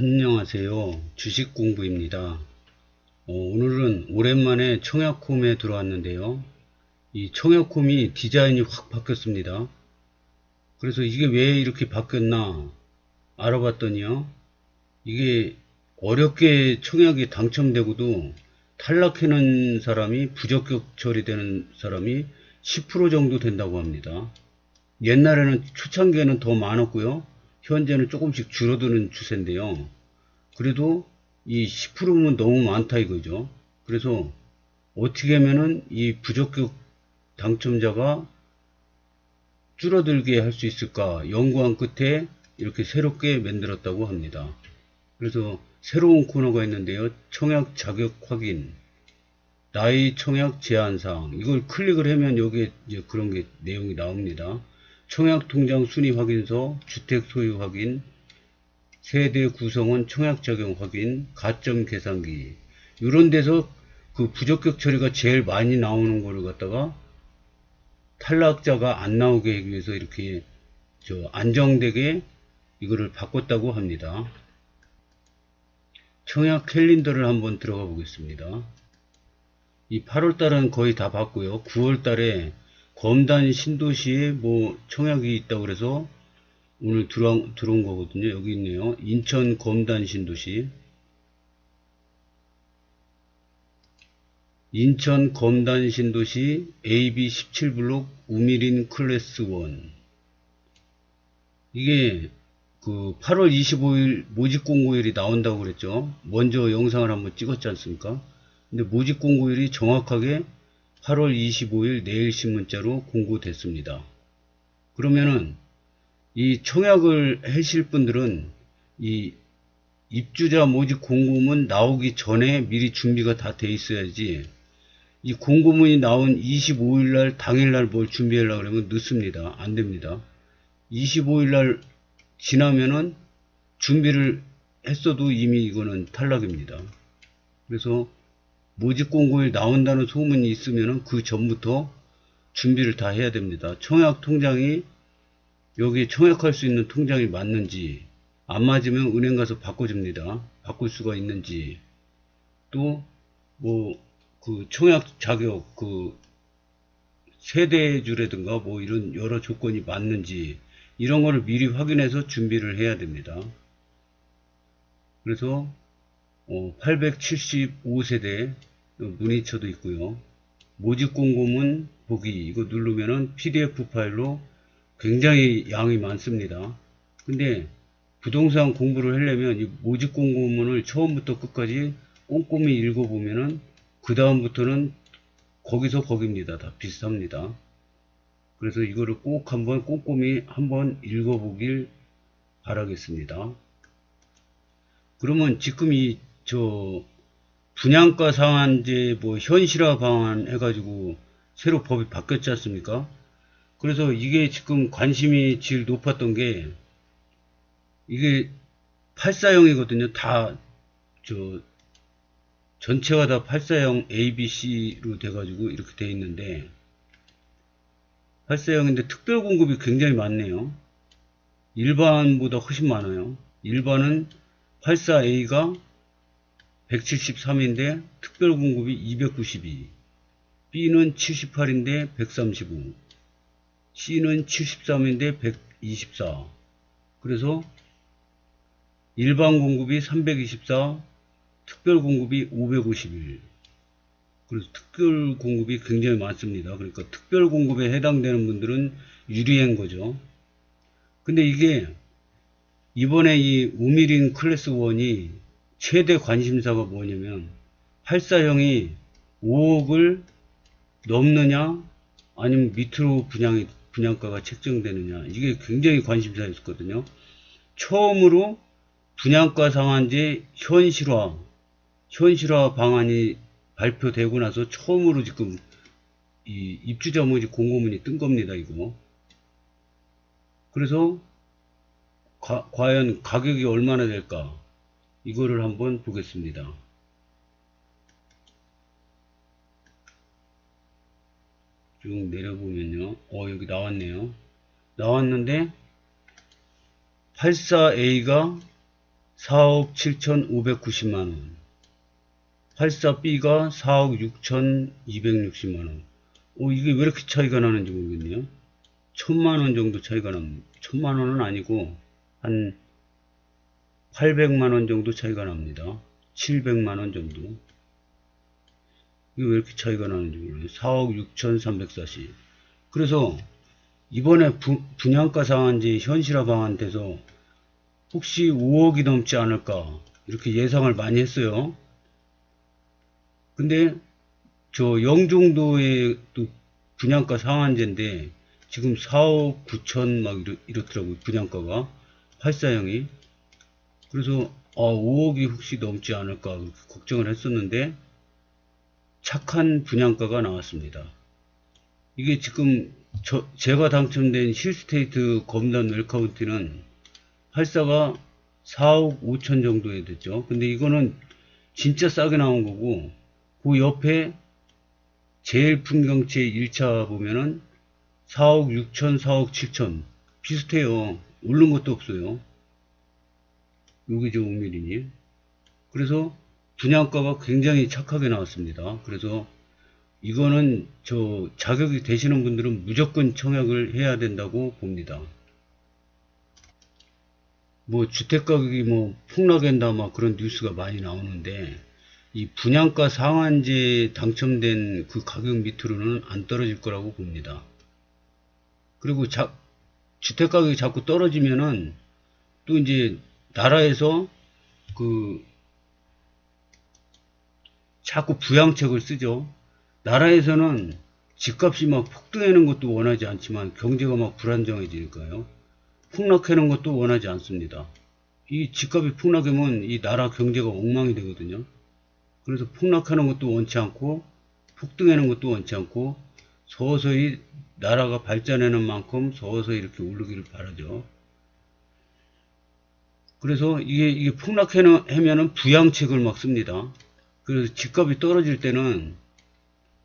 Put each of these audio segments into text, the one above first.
안녕하세요. 주식 공부입니다. 어, 오늘은 오랜만에 청약홈에 들어왔는데요. 이 청약홈이 디자인이 확 바뀌었습니다. 그래서 이게 왜 이렇게 바뀌었나 알아봤더니요. 이게 어렵게 청약이 당첨되고도 탈락하는 사람이 부적격 처리되는 사람이 10% 정도 된다고 합니다. 옛날에는 초창기에는 더 많았고요. 현재는 조금씩 줄어드는 추세인데요. 그래도 이 10%면 너무 많다 이거죠. 그래서 어떻게 하면은 이 부적격 당첨자가 줄어들게 할 수 있을까 연구한 끝에 이렇게 새롭게 만들었다고 합니다. 그래서 새로운 코너가 있는데요. 청약 자격 확인, 나이 청약 제한사항 이걸 클릭을 하면 여기에 이제 그런 게 내용이 나옵니다. 청약통장 순위 확인서, 주택 소유 확인, 세대 구성원 청약 적용 확인, 가점 계산기 이런 데서 그 부적격 처리가 제일 많이 나오는 거를 갖다가 탈락자가 안 나오게 하기 위해서 이렇게 저 안정되게 이거를 바꿨다고 합니다. 청약 캘린더를 한번 들어가 보겠습니다. 이 8월달은 거의 다 봤고요. 9월달에 검단 신도시에 뭐 청약이 있다고 그래서 오늘 들어온, 들어온 거거든요. 여기 있네요. 인천 검단 신도시. 인천 검단 신도시 AB 17블록 우미린 클래스 1. 이게 그 8월 25일 모집 공고일이 나온다고 그랬죠. 먼저 영상을 한번 찍었지 않습니까? 근데 모집 공고일이 정확하게 8월 25일 내일 신문자로 공고됐습니다. 그러면은 이 청약을 하실 분들은 이 입주자 모집 공고문 나오기 전에 미리 준비가 다 돼 있어야지 이 공고문이 나온 25일날 당일날 뭘 준비하려고 그러면 늦습니다. 안 됩니다. 25일날 지나면은 준비를 했어도 이미 이거는 탈락입니다. 그래서 모집 공고에 나온다는 소문이 있으면 그 전부터 준비를 다 해야 됩니다. 청약 통장이 여기 청약할 수 있는 통장이 맞는지 안 맞으면 은행 가서 바꿔줍니다. 바꿀 수가 있는지 또 뭐 그 청약 자격 그 세대주라든가 뭐 이런 여러 조건이 맞는지 이런 거를 미리 확인해서 준비를 해야 됩니다. 그래서 어, 875세대 문의처도 있고요. 모집 공고문 보기 이거 누르면은 PDF 파일로 굉장히 양이 많습니다. 근데 부동산 공부를 하려면 이 모집 공고문을 처음부터 끝까지 꼼꼼히 읽어보면은 그 다음부터는 거기서 거기입니다. 다 비슷합니다. 그래서 이거를 꼭 한번 꼼꼼히 한번 읽어보길 바라겠습니다. 그러면 지금 이 저 분양가 상한제 뭐 현실화 방안 해가지고 새로 법이 바뀌었지 않습니까? 그래서 이게 지금 관심이 제일 높았던 게 이게 84형이거든요. 다 저 전체가 다 84형 ABC로 돼가지고 이렇게 돼 있는데 84형인데 특별 공급이 굉장히 많네요. 일반보다 훨씬 많아요. 일반은 84A가 173인데 특별 공급이 292. B는 78인데 135. C는 73인데 124. 그래서 일반 공급이 324, 특별 공급이 551. 그래서 특별 공급이 굉장히 많습니다. 그러니까 특별 공급에 해당되는 분들은 유리한 거죠. 근데 이게 이번에 이 우미린 클래스 1이 최대 관심사가 뭐냐면 84형이 5억을 넘느냐 아니면 밑으로 분양이 분양가가 책정되느냐 이게 굉장히 관심사였거든요. 처음으로 분양가 상한제 현실화 현실화 방안이 발표되고 나서 처음으로 지금 이 입주자 모집 공고문이 뜬 겁니다. 이거. 그래서 과, 과연 가격이 얼마나 될까? 이거를 한번 보겠습니다. 쭉 내려보면요. 어, 여기 나왔네요. 나왔는데, 84A가 4억 7,590만원. 84B가 4억 6,260만원. 오, 이게 왜 이렇게 차이가 나는지 모르겠네요. 천만원 정도 차이가 납니다. 천만원은 아니고, 한 800만원 정도 차이가 납니다. 700만원 정도. 이게 왜 이렇게 차이가 나는지 모르겠네요. 4억 6,340. 그래서, 이번에 부- 분양가 상한제 현실화 방안돼서 혹시 5억이 넘지 않을까 이렇게 예상을 많이 했어요. 근데 저 영종도의 또 분양가 상한제인데 지금 4억 9천 막 이렇, 이렇더라고요 분양가가 84형이 그래서 아 5억이 혹시 넘지 않을까 걱정을 했었는데 착한 분양가가 나왔습니다. 이게 지금 저, 제가 당첨된 힐스테이트 검단 웰카운티는 84가 4억 5천 정도에 됐죠. 근데 이거는 진짜 싸게 나온 거고, 그 옆에 제일 풍경채 1차 보면은 4억 6천, 4억 7천. 비슷해요. 오른 것도 없어요. 여기 저 5mm니. 그래서 분양가가 굉장히 착하게 나왔습니다. 그래서 이거는 저 자격이 되시는 분들은 무조건 청약을 해야 된다고 봅니다. 뭐 주택 가격이 뭐 폭락한다 막 그런 뉴스가 많이 나오는데 이 분양가 상한제 당첨된 그 가격 밑으로는 안 떨어질 거라고 봅니다. 그리고 자, 주택 가격이 자꾸 떨어지면은 또 이제 나라에서 그 자꾸 부양책을 쓰죠. 나라에서는 집값이 막 폭등하는 것도 원하지 않지만 경제가 막 불안정해지니까요. 폭락하는 것도 원하지 않습니다. 이 집값이 폭락하면 이 나라 경제가 엉망이 되거든요. 그래서 폭락하는 것도 원치 않고 폭등하는 것도 원치 않고 서서히 나라가 발전하는 만큼 서서히 이렇게 오르기를 바라죠. 그래서 이게, 이게 폭락하면은 부양책을 막 씁니다. 그래서 집값이 떨어질 때는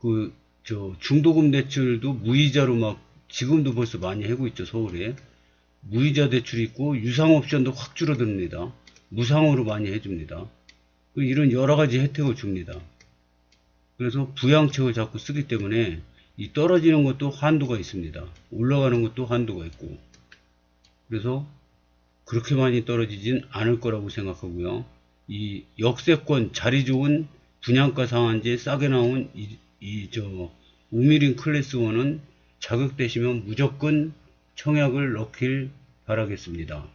그, 저, 중도금 대출도 무이자로 막, 지금도 벌써 많이 하고 있죠, 서울에. 무이자 대출이 있고, 유상 옵션도 확 줄어듭니다. 무상으로 많이 해줍니다. 그 이런 여러 가지 혜택을 줍니다. 그래서 부양책을 자꾸 쓰기 때문에, 이 떨어지는 것도 한도가 있습니다. 올라가는 것도 한도가 있고. 그래서, 그렇게 많이 떨어지진 않을 거라고 생각하고요. 이 역세권 자리 좋은 분양가 상한제 싸게 나온 이, 이, 저, 우미린 클래스 1은 자격되시면 무조건 청약을 넣길 바라겠습니다.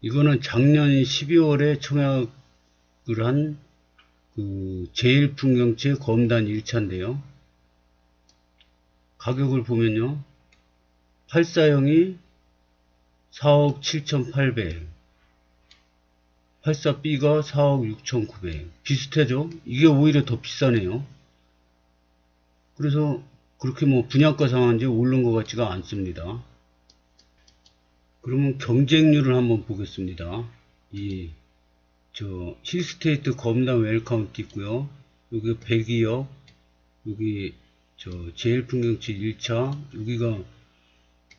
이거는 작년 12월에 청약을 한, 그, 제일풍경채 검단 1차인데요. 가격을 보면요. 84형이 4억 7,800, 84B가 4억 6,900. 비슷하죠? 이게 오히려 더 비싸네요. 그래서 그렇게 뭐 분양가 상한제 오른 것 같지가 않습니다. 그러면 경쟁률을 한번 보겠습니다. 이, 저, 힐스테이트 검단 웰카운티 있고요. 여기 102역, 여기, 저, 제일풍경치 1차, 여기가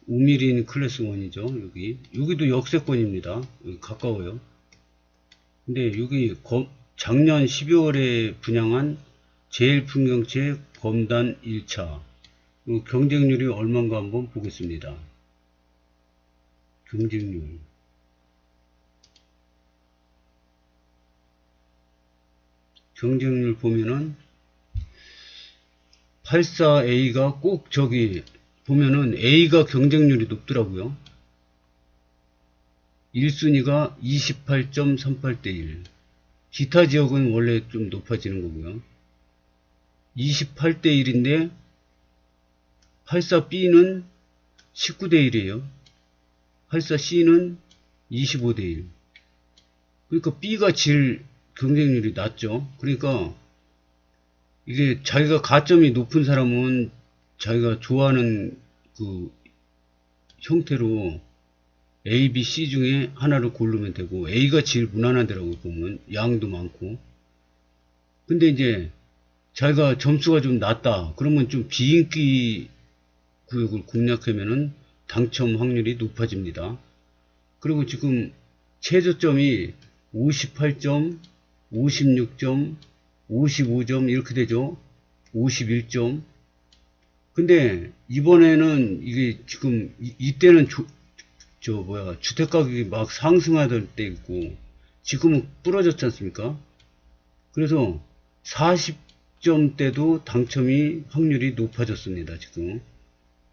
우미린 클래스 1이죠. 여기. 여기도 역세권입니다. 여기 가까워요. 근데 여기 검- 작년 12월에 분양한 제일 풍경채 검단 1차 그 경쟁률이 얼마인가 한번 보겠습니다. 경쟁률 경쟁률 보면은 84A가 꼭 저기 보면은 A가 경쟁률이 높더라고요. 1순위가 28.38대 1. 기타 지역은 원래 좀 높아지는 거고요. 28대 1인데 84B는 19대 1이에요. 84C는 25대 1. 그러니까 B가 제일 경쟁률이 낮죠. 그러니까 이게 자기가 가점이 높은 사람은 자기가 좋아하는 그 형태로 A, B, C 중에 하나를 고르면 되고 A가 제일 무난하더라고 보면 양도 많고 근데 이제 자기가 점수가 좀 낮다 그러면 좀 비인기 구역을 공략하면은 당첨 확률이 높아집니다 그리고 지금 최저점이 58점, 56점, 55점 이렇게 되죠. 51점. 근데 이번에는 이게 지금 이- 이때는 조- 저 뭐야 주택 가격이 막 상승하던 때 있고 지금은 부러졌지 않습니까? 그래서 40점대도 당첨이 확률이 높아졌습니다. 지금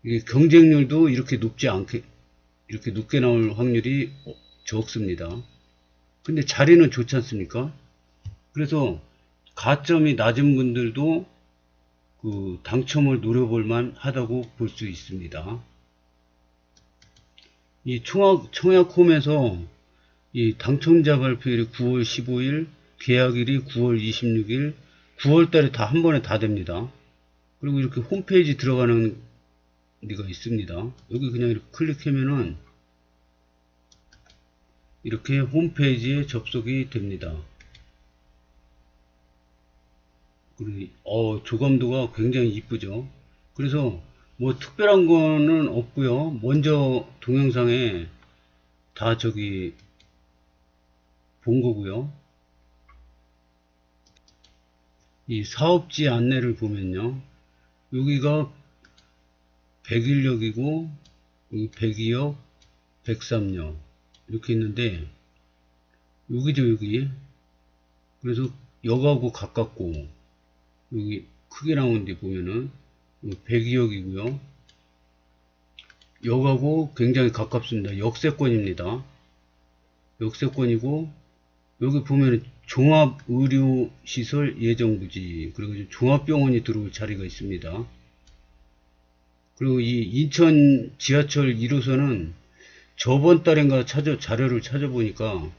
이게 경쟁률도 이렇게 높지 않게 이렇게 높게 나올 확률이 어, 적습니다. 근데 자리는 좋지 않습니까? 그래서 가점이 낮은 분들도 그 당첨을 노려볼 만 하다고 볼 수 있습니다. 이 청약, 청약홈에서 이 당첨자 발표일이 9월 15일, 계약일이 9월 26일, 9월 달에 다 한 번에 다 됩니다. 그리고 이렇게 홈페이지 들어가는 데가 있습니다. 여기 그냥 이렇게 클릭하면은 이렇게 홈페이지에 접속이 됩니다. 그리고 어, 조감도가 굉장히 이쁘죠. 그래서 뭐 특별한 거는 없고요. 먼저 동영상에 다 저기 본 거고요. 이 사업지 안내를 보면요. 여기가 101역이고 여기 102역, 103역 이렇게 있는데 여기죠 여기 그래서 역하고 가깝고 여기 크게 나온 데 보면은 102역이고요. 역하고 굉장히 가깝습니다. 역세권입니다. 역세권이고 여기 보면은 종합의료시설 예정부지 그리고 종합병원이 들어올 자리가 있습니다. 그리고 이 인천 지하철 1호선은 저번 달인가 찾아, 자료를 찾아보니까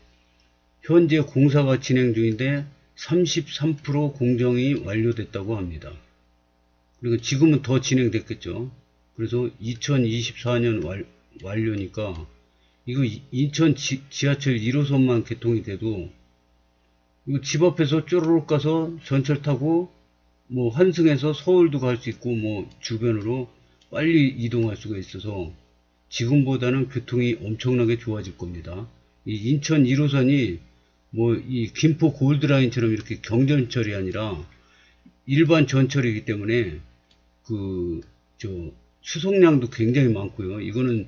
현재 공사가 진행 중인데 33% 공정이 완료됐다고 합니다. 그리고 지금은 더 진행됐겠죠. 그래서 2024년 완, 완료니까 이거 이- 인천 지, 지하철 1호선만 개통이 돼도 이거 집 앞에서 쪼르륵 가서 전철 타고 뭐 환승해서 서울도 갈 수 있고 뭐 주변으로 빨리 이동할 수가 있어서 지금보다는 교통이 엄청나게 좋아질 겁니다. 이 인천 1호선이 뭐 이 김포 골드라인처럼 이렇게 경전철이 아니라 일반 전철이기 때문에 그 저 수송량도 굉장히 많고요. 이거는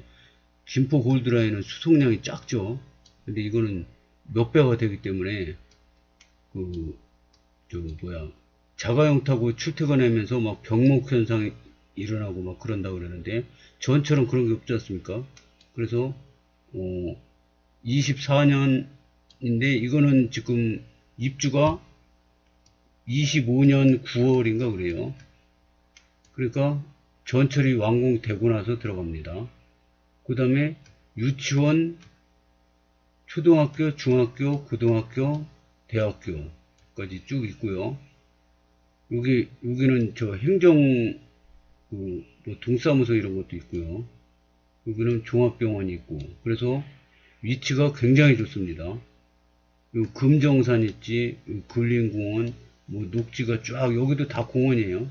김포 골드라인은 수송량이 작죠. 근데 이거는 몇 배가 되기 때문에 그 저 뭐야 자가용 타고 출퇴근하면서 막 병목 현상이 일어나고 막 그런다 그러는데 전처럼 그런 게 없지 않습니까? 그래서 어 24년 인데 이거는 지금 입주가 25년 9월인가 그래요. 그러니까 전철이 완공되고 나서 들어갑니다. 그 다음에 유치원, 초등학교, 중학교, 고등학교, 대학교까지 쭉 있고요. 여기 여기는 저 행정 그, 뭐 동사무소 이런 것도 있고요. 여기는 종합병원이 있고, 그래서 위치가 굉장히 좋습니다. 요 금정산 있지, 요 근린공원, 뭐 녹지가 쫙, 여기도 다 공원이에요.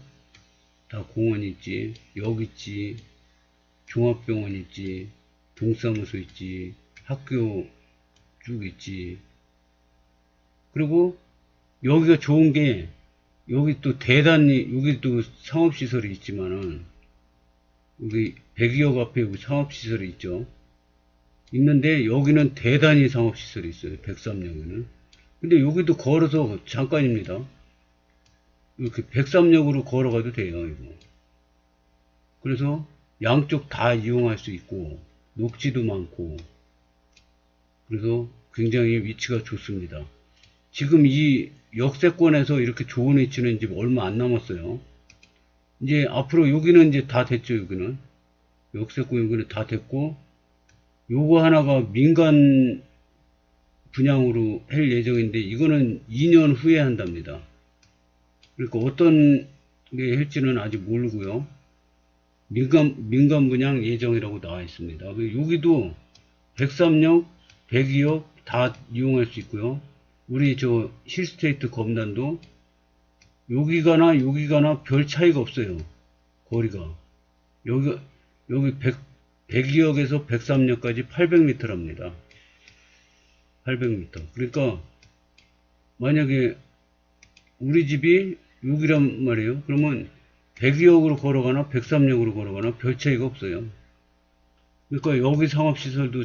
다 공원 있지, 역 있지, 종합병원 있지, 동사무소 있지, 학교 쭉 있지. 그리고 여기가 좋은 게, 여기 또 대단히, 여기 또 상업시설이 있지만은, 여기 102역 앞에 여기 상업시설이 있죠. 있는데, 여기는 대단히 상업시설이 있어요. 103역에는. 근데 여기도 걸어서 잠깐입니다. 이렇게 103역으로 걸어가도 돼요, 이거. 그래서 양쪽 다 이용할 수 있고, 녹지도 많고, 그래서 굉장히 위치가 좋습니다. 지금 이 역세권에서 이렇게 좋은 위치는 이제 얼마 안 남았어요. 이제 앞으로 여기는 이제 다 됐죠, 여기는. 역세권 여기는 다 됐고, 요거 하나가 민간 분양으로 할 예정인데, 이거는 2년 후에 한답니다. 그러니까 어떤 게 할지는 아직 모르고요. 민간, 민간 분양 예정이라고 나와 있습니다. 그리고 여기도 103역, 102역 다 이용할 수 있고요. 우리 저 힐스테이트 검단도 여기 가나 여기 가나 별 차이가 없어요. 거리가. 여기, 여기 100, 102역에서 103역까지 800m랍니다. 800m. 그러니까 만약에 우리 집이 6이란 말이에요. 그러면 102역으로 걸어가나 103역으로 걸어가나 별 차이가 없어요. 그러니까 여기 상업시설도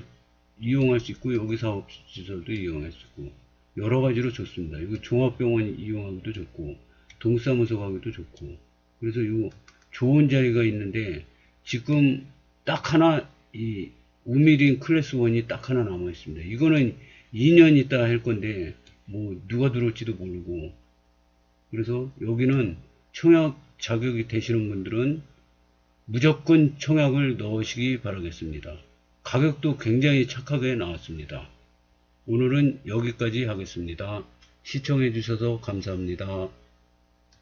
이용할 수 있고 여기 상업시설도 이용할 수 있고 여러 가지로 좋습니다. 이거 종합병원 이용하기도 좋고 동사무소 가기도 좋고 그래서 이 좋은 자리가 있는데 지금 딱 하나 이 우미린 클래스 1이 딱 하나 남아 있습니다. 이거는 2년 있다 할 건데 뭐 누가 들어올지도 모르고 그래서 여기는 청약 자격이 되시는 분들은 무조건 청약을 넣으시기 바라겠습니다. 가격도 굉장히 착하게 나왔습니다. 오늘은 여기까지 하겠습니다. 시청해 주셔서 감사합니다.